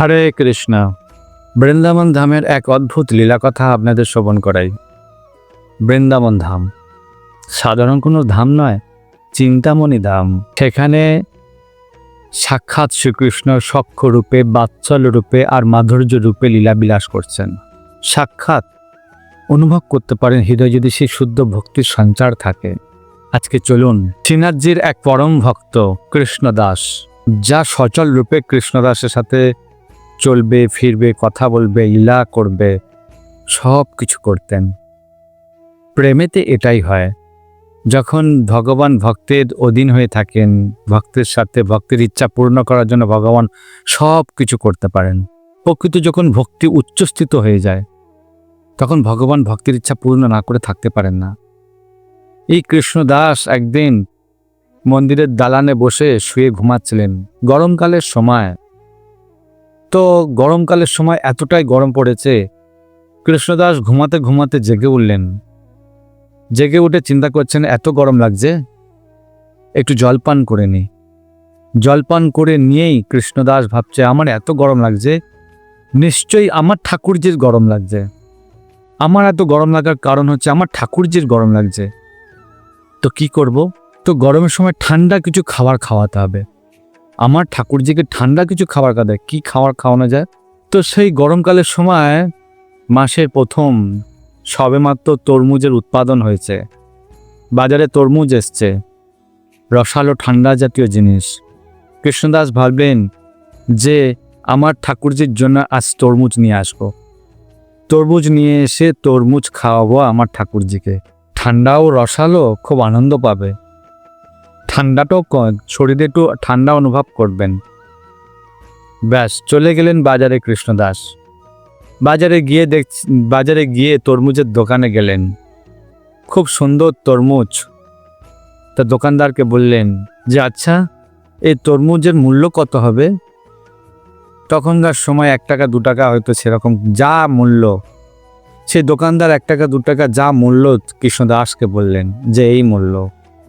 হরে কৃষ্ণ। বৃন্দাবন ধামের এক অদ্ভুত লীলা কথা আপনাদের শ্রবণ করাই। বৃন্দাবন ধাম। সাধারণ কোনো ধাম নয়, চিন্তামণি ধাম। সেখানে সাক্ষাৎ শ্রীকৃষ্ণ সক্ষ রূপে বাৎসল রূপে আর মাধুর্য রূপে লীলা বিলাস করছেন। সাক্ষাৎ অনুভব করতে পারেন, হৃদয় যদি সেই শুদ্ধ ভক্তির সঞ্চার থাকে। আজকে চলুন শ্রীনাথজির এক পরম ভক্ত কৃষ্ণদাস, যা সচল রূপে কৃষ্ণদাসের সাথে চলবে, ফিরবে, কথা বলবে ইলা করবে, সব কিছু করতেন। প্রেমেতে এটাই হয়, যখন ভগবান ভক্তের অধীন হয়ে থাকেন, ভক্তের সাথে ভক্তের ইচ্ছা পূর্ণ করার জন্য ভগবান সব কিছু করতে পারেন। প্রকৃত যখন ভক্তি উচ্চস্থিত হয়ে যায়, তখন ভগবান ভক্তির ইচ্ছা পূর্ণ না করে থাকতে পারেন না। এই কৃষ্ণদাস একদিন মন্দিরের দালানে বসে শুয়ে ঘুমাচ্ছিলেন। গরমকালের সময় তো গরমকালের সময় এতটাই গরম পড়েছে, কৃষ্ণদাস ঘুমাতে ঘুমাতে জেগে উঠলেন। জেগে উঠে চিন্তা করছেন, এত গরম লাগছে? একটু জলপান করে নি। জলপান করে নিয়েই কৃষ্ণদাস ভাবছে, আমার এত গরম লাগছে? নিশ্চয়ই আমার ঠাকুরজির গরম লাগছে। আমার এত গরম লাগার কারণ হচ্ছে, আমার ঠাকুরজির গরম লাগছে। তো কি করব? তো গরমের সময় ঠান্ডা কিছু খাবার খাওয়াতে হবে। আমার ঠাকুরজিকে ঠান্ডা কিছু খাবার খাওয়াতে কি খাবার খাওয়ানো যায়? তো সেই গরমকালের সময় মাসের প্রথম সবেমাত্র তরমুজের উৎপাদন হয়েছে। বাজারে তরমুজ এসছে। রসালো ঠান্ডা জাতীয় জিনিস। কৃষ্ণদাস ভাবলেন যে আমার ঠাকুরজির জন্য আজ তরমুজ নিয়ে আসব। তরমুজ নিয়ে এসে তরমুজ খাওয়াবো আমার ঠাকুরজিকে। ঠান্ডাও রসালো খুব আনন্দ পাবে। ঠান্ডাটাও শরীরে একটু ঠান্ডা অনুভব করবেন। ব্যাস, চলে গেলেন বাজারে কৃষ্ণদাস। বাজারে গিয়ে দেখ, বাজারে গিয়ে তরমুজের দোকানে গেলেন। খুব সুন্দর তরমুজ। তা দোকানদারকে বললেন, যে আচ্ছা এই তরমুজের মূল্য কত হবে? তখনকার সময় এক টাকা, দু টাকা হয়তো সেরকম যা মূল্য। সে দোকানদার এক টাকা, দু টাকা যা মূল্য কৃষ্ণদাসকে বললেন, যে এই মূল্য।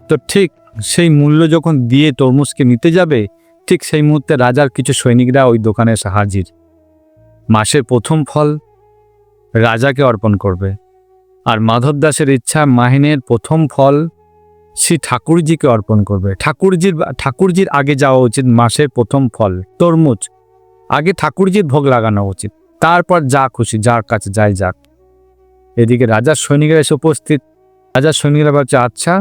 তো ঠিক সেই মূল্য যখন দিয়ে তরমুজকে নিতে যাবে, ঠিক সেই মুহূর্তে রাজার কিছু সৈনিকরা ওই দোকানে এসে হাজির। মাসের প্রথম ফল রাজাকে অর্পণ করবে। আর মাধব দাসের ইচ্ছা মাহিনের প্রথম ফল শ্রী ঠাকুরজিকে অর্পণ করবে। ঠাকুরজির ঠাকুরজির আগে যাওয়া উচিত মাসের প্রথম ফল, তরমুজ। আগে ঠাকুরজির ভোগ লাগানো উচিত। তারপর যা খুশি, যার কাছে যাই যাক। এদিকে রাজার সৈনিকরা এসে উপস্থিত। রাজার সৈনিকরা ভাবছে আচ্ছা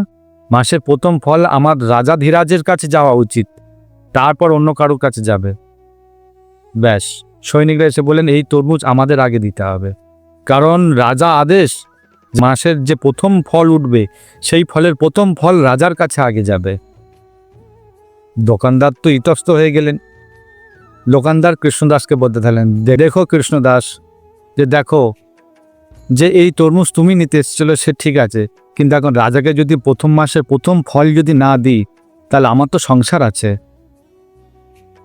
মাসের প্রথম ফল আমার রাজা ধীরাজের কাছে যাওয়া উচিত। তারপর অন্য কারোর কাছে যাবে। ব্যাস, সৈনিকরা এসে বললেন, এই তরমুজ আমাদের আগে দিতে হবে। কারণ রাজা আদেশ, মাসের যে প্রথম ফল উঠবে, সেই ফলের প্রথম ফল রাজার কাছে আগে যাবে। দোকানদার তো ইতস্ত হয়ে গেলেন। দোকানদার কৃষ্ণদাসকে বলতে থাকলেন, "দে- দেখো কৃষ্ণদাস, যে দেখো, যে এই তরমুজ তুমি নিতে এসেছিল, সে ঠিক আছে। কিন্তু এখন রাজাকে যদি প্রথম মাসের প্রথম ফল যদি না দিই, তাহলে আমার তো সংসার আছে।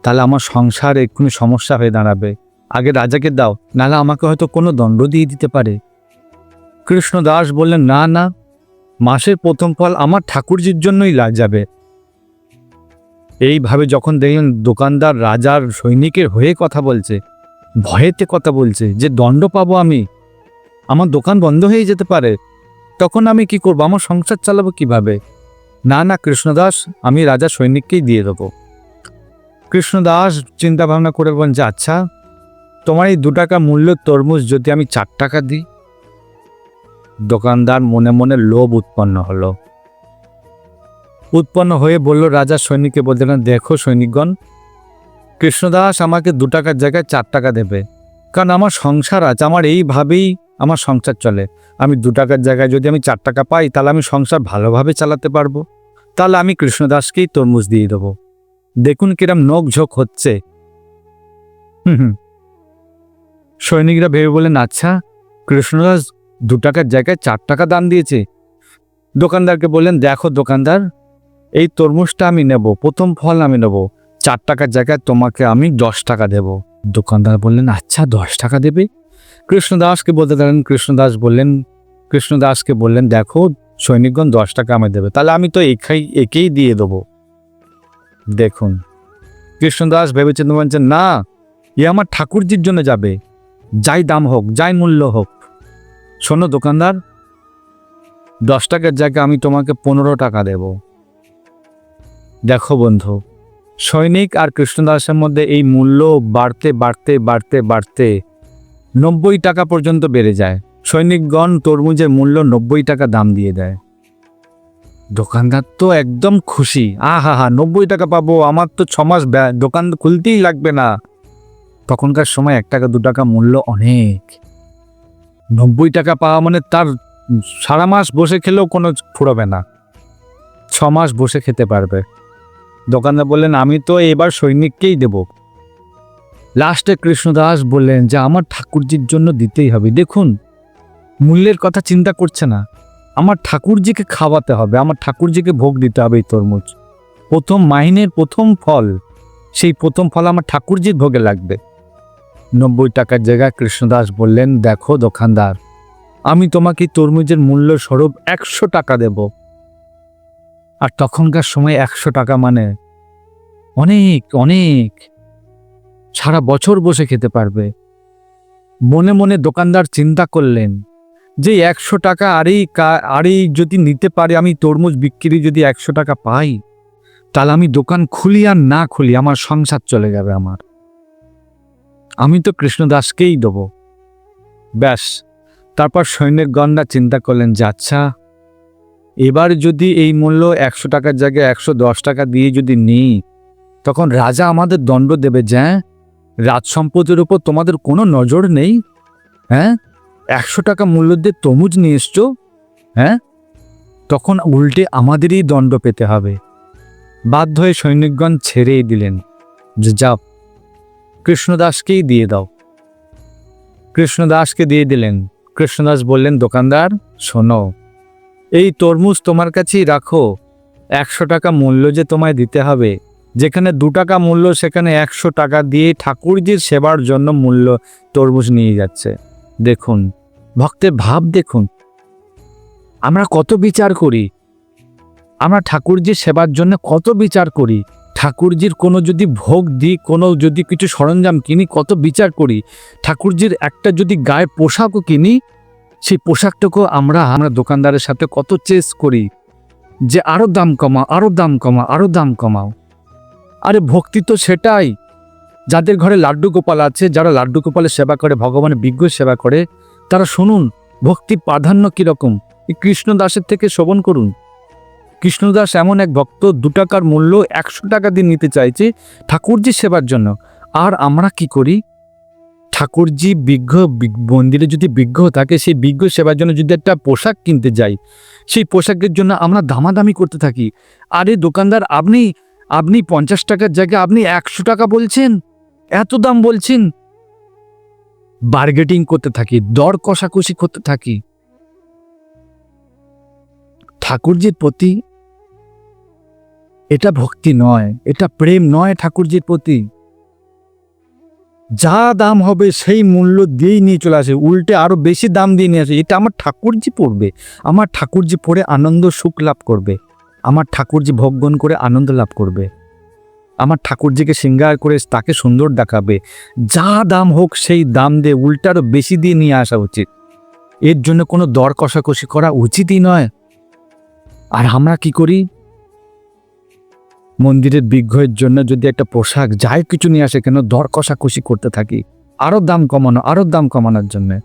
তাহলে আমার সংসার এক্ষুনি সমস্যা হয়ে দাঁড়াবে। আগে রাজাকে দাও, নাহলে আমাকে হয়তো কোনো দণ্ড দিয়ে দিতে পারে। কৃষ্ণদাস বললেন, না না, মাসের প্রথম ফল আমার ঠাকুরজির জন্যই লা যাবে। এইভাবে যখন দেখলেন দোকানদার রাজার সৈনিকের হয়ে কথা বলছে, ভয়েতে কথা বলছে, যে দণ্ড পাবো আমি? আমার দোকান বন্ধ হয়ে যেতে পারে। তখন আমি কি করব? আমার সংসার চালাবো কীভাবে? না না, কৃষ্ণদাস, আমি রাজা সৈনিককেই দিয়ে দেবো। কৃষ্ণদাস চিন্তা ভাবনা করে বলেন যে আচ্ছা তোমার এই দু টাকা মূল্যের তরমুজ যদি আমি চার টাকা দিই? দোকানদার মনে মনে লোভ উৎপন্ন হলো। উৎপন্ন হয়ে বলল, রাজা সৈনিককে বলতে না দেখো সৈনিকগণ, কৃষ্ণদাস আমাকে দু টাকার জায়গায় চার টাকা দেবে। কারণ আমার সংসার আছে, আমার এইভাবেই আমার সংসার চলে। আমি দু টাকার জায়গায় যদি আমি চার টাকা পাই, তাহলে আমি সংসার ভালোভাবে চালাতে পারব। তাহলে আমি কৃষ্ণদাসকেই তরমুজ দিয়ে দেবো। দেখুন কিরম নোক ঝোঁক হচ্ছে। হুম হুম। সৈনিকরা ভেবে বলেন আচ্ছা কৃষ্ণদাস দু টাকার জায়গায় চার টাকা দাম দিয়েছে। দোকানদারকে বললেন, দেখো দোকানদার, এই তরমুজটা আমি নেব, প্রথম ফল আমি নেব। চার টাকার জায়গায় তোমাকে আমি দশ টাকা দেব। দোকানদার বললেন আচ্ছা দশ টাকা দেবে? কৃষ্ণদাসকে বলতে থাকলেন কৃষ্ণদাস বললেন, কৃষ্ণদাসকে বললেন, দেখো, সৈনিকগণ দশ টাকা আমায় দেবে, তাহলে আমি তো একাই একেই দিয়ে দেবো। দেখুন, কৃষ্ণদাস ভেবেছেন বলছেন না, এ আমার ঠাকুরজির জন্য যাবে, যাই দাম হোক, যাই মূল্য হোক। শোনো দোকানদার, দশ টাকার জায়গায় আমি তোমাকে পনেরো টাকা দেব। দেখো বন্ধু, সৈনিক আর কৃষ্ণদাসের মধ্যে এই মূল্য বাড়তে বাড়তে বাড়তে বাড়তে নব্বই টাকা পর্যন্ত বেড়ে যায়। সৈনিকগণ তরমুজের মূল্য নব্বই টাকা দাম দিয়ে দেয়। দোকানদার তো একদম খুশি। আহা হা নব্বই টাকা পাবো, আমার তো ছমাস মাস দোকান খুলতেই লাগবে না। তখনকার সময় এক টাকা, দু টাকা মূল্য অনেক। নব্বই টাকা পাওয়া মানে তার সারা মাস বসে খেলেও কোনো ফুরবে না। ছ মাস বসে খেতে পারবে। দোকানদার বললেন, আমি তো এবার সৈনিককেই দেব। লাস্টে কৃষ্ণদাস বললেন, যে আমার ঠাকুরজির জন্য দিতেই হবে। দেখুন, মূল্যের কথা চিন্তা করছে না। আমার ঠাকুরজিকে খাওয়াতে হবে, আমার ঠাকুরজিকে ভোগ দিতে হবে এই তরমুজ। প্রথম মাইনের প্রথম ফল, সেই প্রথম ফল আমার ঠাকুরজির ভোগে লাগবে। নব্বই টাকার জায়গায় কৃষ্ণদাস বললেন, দেখো দোকানদার, আমি তোমাকে তরমুজের মূল্য স্বরূপ একশো টাকা দেব। আর তখনকার সময় একশো টাকা মানে অনেক অনেক। সারা বছর বসে খেতে পারবে। মনে মনে দোকানদার চিন্তা করলেন যে একশো টাকা আরেই আরেই যদি নিতে পারে, আমি তরমুজ বিক্রি যদি একশো টাকা পাই, তাহলে আমি দোকান খুলি আর না খুলি, আমার সংসার চলে যাবে আমার। আমি তো কৃষ্ণদাসকেই দেব। ব্যাস, তারপর সৈনিকগণরা চিন্তা করলেন যে আচ্ছা এবার যদি এই মূল্য একশো টাকার জায়গায় একশো দশ টাকা দিয়ে যদি নিই, তখন রাজা আমাদের দণ্ড দেবে যে রাজ সম্পত্তির উপর তোমাদের কোনো নজর নেই? হ্যাঁ? একশো টাকা মূল্য দিয়ে তরমুজ নিয়ে এসছো? হ্যাঁ? তখন উল্টে আমাদেরই দণ্ড পেতে হবে। বাধ্য হয়ে সৈনিকগণ ছেড়েই দিলেন। যে যাও কৃষ্ণদাসকেই দিয়ে দাও। কৃষ্ণদাসকে দিয়ে দিলেন। কৃষ্ণদাস বললেন, দোকানদার, শোনো। এই তরমুজ তোমার কাছেই রাখো। একশো টাকা মূল্য যে তোমায় দিতে হবে যেখানে দু টাকা মূল্য, সেখানে একশো টাকা দিয়ে ঠাকুরজির সেবার জন্য মূল্য তরমুজ নিয়ে যাচ্ছে। দেখুন, ভক্তের ভাব দেখুন। আমরা কত বিচার করি? আমরা ঠাকুরজির সেবার জন্য কত বিচার করি? ঠাকুরজির কোনো যদি ভোগ দিই, কোনো যদি কিছু সরঞ্জাম কিনি, কত বিচার করি? ঠাকুরজির একটা যদি গায়ে পোশাকও কিনি, সেই পোশাকটাকেও আমরা আমরা দোকানদারের সাথে কত চেস করি? যে আরও দাম কমাও আরও দাম কমাও আরও দাম কমাও। আরে ভক্তি তো সেটাই। যাদের ঘরে লাড্ডু গোপাল আছে, যারা লাড্ডু গোপালের সেবা করে, ভগবানের বিজ্ঞ সেবা করে, তারা শুনুন ভক্তি প্রাধান্য কীরকম? এই কৃষ্ণদাসের থেকে শ্রবণ করুন। কৃষ্ণদাস এমন এক ভক্ত, দু টাকার মূল্য একশো টাকা দিয়ে নিতে চাইছে ঠাকুরজির সেবার জন্য। আর আমরা কি করি? ঠাকুরজি বিজ্ঞ মন্দিরে যদি বিজ্ঞ থাকে, সেই বিজ্ঞ সেবার জন্য যদি একটা পোশাক কিনতে যাই, সেই পোশাকের জন্য আমরা দামাদামি করতে থাকি। আরে দোকানদার, আপনি আপনি পঞ্চাশ টাকার জায়গায় আপনি একশো টাকা বলছেন? এত দাম বলছেন? বার্গেটিং করতে থাকি, দর কষাকষি করতে থাকি। ঠাকুরজির প্রতি এটা ভক্তি নয়, এটা প্রেম নয় ঠাকুরজির প্রতি। যা দাম হবে সেই মূল্য দিয়েই নিয়ে চলে আসে, উল্টে আরও বেশি দাম দিয়ে নিয়ে আসে। এটা আমার ঠাকুরজি পড়বে, আমার ঠাকুরজি পড়ে আনন্দ সুখ লাভ করবে। আমার ঠাকুরজি ভোগগণ করে আনন্দ লাভ করবে। আমার ঠাকুরজিকে সিঙ্গার করে তাকে সুন্দর দেখাবে। যা দাম হোক সেই দাম দিয়ে উল্টারও বেশি দিয়ে নিয়ে আসা উচিত। এর জন্য কোনো দর কষাকষি করা উচিতই নয়। আর আমরা কি করি? মন্দিরের বিগ্রহের জন্য যদি একটা পোশাক যাই কিছু নিয়ে আসে কেন দর কষাকষি করতে থাকি? আরও দাম কমানো আরও দাম কমানোর জন্যে।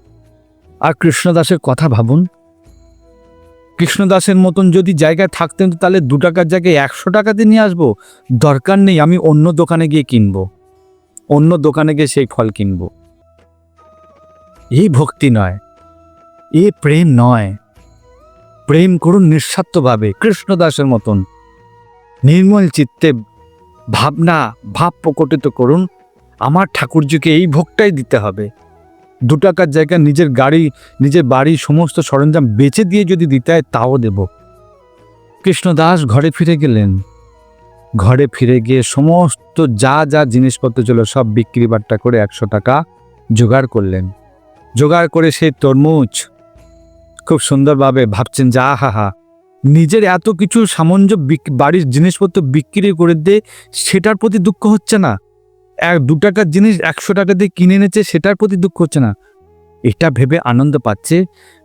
আর কৃষ্ণদাসের কথা ভাবুন কৃষ্ণদাসের মতন যদি জায়গায় থাকতেন তো তাহলে দু টাকার জায়গায় একশো টাকা দিয়ে নিয়ে আসব। দরকার নেই, আমি অন্য দোকানে গিয়ে কিনবো। অন্য দোকানে গিয়ে সেই ফল কিনব। এই ভক্তি নয়, এ প্রেম নয়। প্রেম করুন নিঃস্বার্থভাবে, কৃষ্ণদাসের মতন। নির্মল চিত্তে ভাবনা, ভাব প্রকটিত করুন। আমার ঠাকুরজিকে এই ভোগটাই দিতে হবে। দু টাকার জায়গায় নিজের গাড়ি, নিজের বাড়ি, সমস্ত সরঞ্জাম বেচে দিয়ে যদি দিতে হয়, তাও দেব। কৃষ্ণদাস ঘরে ফিরে গেলেন। ঘরে ফিরে গিয়ে সমস্ত যা যা জিনিসপত্র ছিল, সব বিক্রি বাট্টা করে একশো টাকা জোগাড় করলেন। জোগাড় করে সেই তরমুজ খুব সুন্দরভাবে ভাবছেন যা হা হা, নিজের এত কিছু সামঞ্জ বাড়ির জিনিসপত্র বিক্রি করে দে, সেটার প্রতি দুঃখ হচ্ছে না। এক দু টাকার জিনিস একশো টাকা দিয়ে কিনে এনেছে, সেটার প্রতি দুঃখ হচ্ছে না। এটা ভেবে আনন্দ পাচ্ছে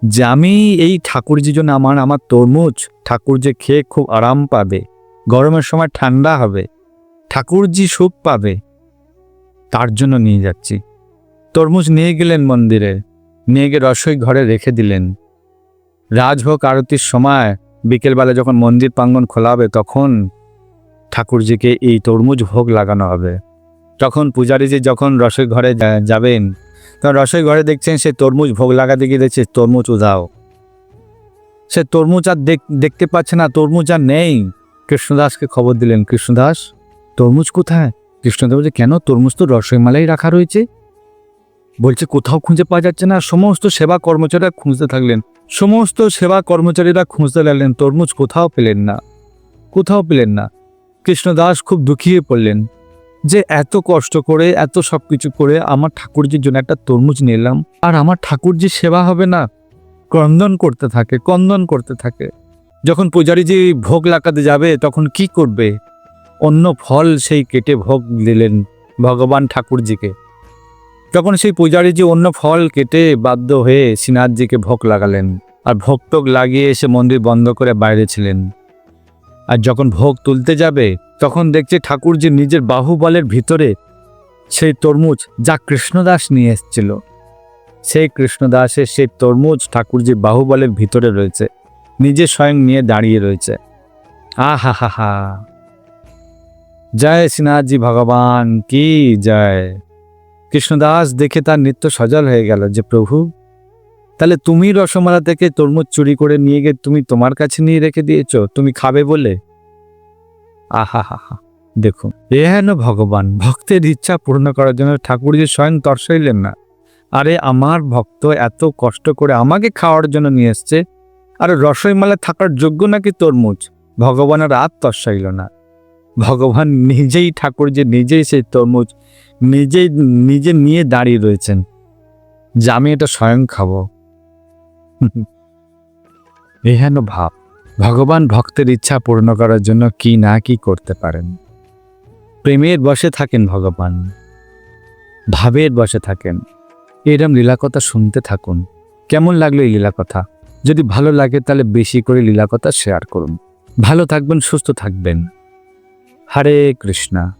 যে আমি এই ঠাকুরজির জন্য আমার আমার তরমুজ ঠাকুরজি খেয়ে খুব আরাম পাবে, গরমের সময় ঠান্ডা হবে, ঠাকুরজি সুখ পাবে, তার জন্য নিয়ে যাচ্ছি। তরমুজ নিয়ে গেলেন মন্দিরে, নিয়ে গিয়ে রসই ঘরে রেখে দিলেন। রাজভোগ আরতির সময়, বিকেলবেলা যখন মন্দির প্রাঙ্গণ খোলা হবে, তখন ঠাকুরজিকে এই তরমুজ ভোগ লাগানো হবে। তখন পূজারীজি যখন রসই ঘরে যাবেন, তখন রসই ঘরে দেখছেন সে তরমুজ ভোগ লাগাতে গিয়ে দেখছে, তরমুজ উধাও। সে তরমুজ আর দেখ- দেখতে পাচ্ছে না, তরমুজ আর নেই। কৃষ্ণদাসকে খবর দিলেন, কৃষ্ণদাস, তরমুজ কোথায়? কৃষ্ণদাস বলছে, কেন? তরমুজ তো রসইমালাই রাখা রয়েছে। বলছে, কোথাও খুঁজে পাওয়া যাচ্ছে না। সমস্ত সেবা কর্মচারীরা খুঁজতে থাকলেন। সমস্ত সেবা কর্মচারীরা খুঁজতে লাগলেন, তরমুজ কোথাও পেলেন না, কোথাও পেলেন না। কৃষ্ণদাস খুব দুঃখিয়ে পড়লেন। যে এত কষ্ট করে, এত সব কিছু করে আমার ঠাকুরজির জন্য একটা তরমুজ নিলাম আর আমার ঠাকুরজির সেবা হবে না, ক্রন্দন করতে থাকে কন্দন করতে থাকে। যখন পূজারীজি ভোগ লাগাতে যাবে, তখন কি করবে? অন্য ফল সেই কেটে ভোগ দিলেন ভগবান ঠাকুরজিকে। তখন সেই পূজারীজি অন্য ফল কেটে বাধ্য হয়ে শ্রীনাথজিকে ভোগ লাগালেন। আর ভোগ লাগিয়ে এসে মন্দির বন্ধ করে বাইরে ছিলেন। আর যখন ভোগ তুলতে যাবে তখন দেখছে ঠাকুরজি নিজের বাহুবলের ভিতরে সেই তরমুজ যা কৃষ্ণদাস নিয়ে এসেছিল। সেই কৃষ্ণদাসের সেই তরমুজ ঠাকুরজির বাহুবলের ভিতরে রয়েছে, নিজে স্বয়ং নিয়ে দাঁড়িয়ে রয়েছে। আহা হা হা জয় শ্রীনাথজি ভগবান, কি জয়। কৃষ্ণদাস দেখে তার নিত্য সজল হয়ে গেল যে, প্রভু, তাহলে তুমি রসমালা থেকে তরমুজ চুরি করে নিয়ে গিয়ে তুমি তোমার কাছে নিয়ে রেখে দিয়েছ, তুমি খাবে বলে? আহা হা হা দেখুন, এ হেন ভগবান, ভক্তের ইচ্ছা পূর্ণ করার জন্য ঠাকুর যে স্বয়ং তর্সাইলেন না। আরে, আমার ভক্ত এত কষ্ট করে আমাকে খাওয়ার জন্য নিয়ে এসছে। আর রসইমালা থাকার যোগ্য নাকি তরমুজ? ভগবানের আর তর্সাইল না। ভগবান নিজেই ঠাকুর যে নিজেই সেই তরমুজ নিজেই, নিজে নিয়ে দাঁড়িয়ে রয়েছেন। যে আমি এটা স্বয়ং খাব। এহেন ভাব। ভগবান ভক্তের ইচ্ছা পূর্ণ করার জন্য কি না কি করতে পারেন। প্রেমের বসে থাকেন ভগবান। ভাবের বসে থাকেন। এরম লীলাকথা শুনতে থাকুন। কেমন লাগল এই লীলাকথা? যদি ভালো লাগে তাহলে বেশি করে লীলাকথা শেয়ার করুন। ভালো থাকবেন, সুস্থ থাকবেন। হরে কৃষ্ণা।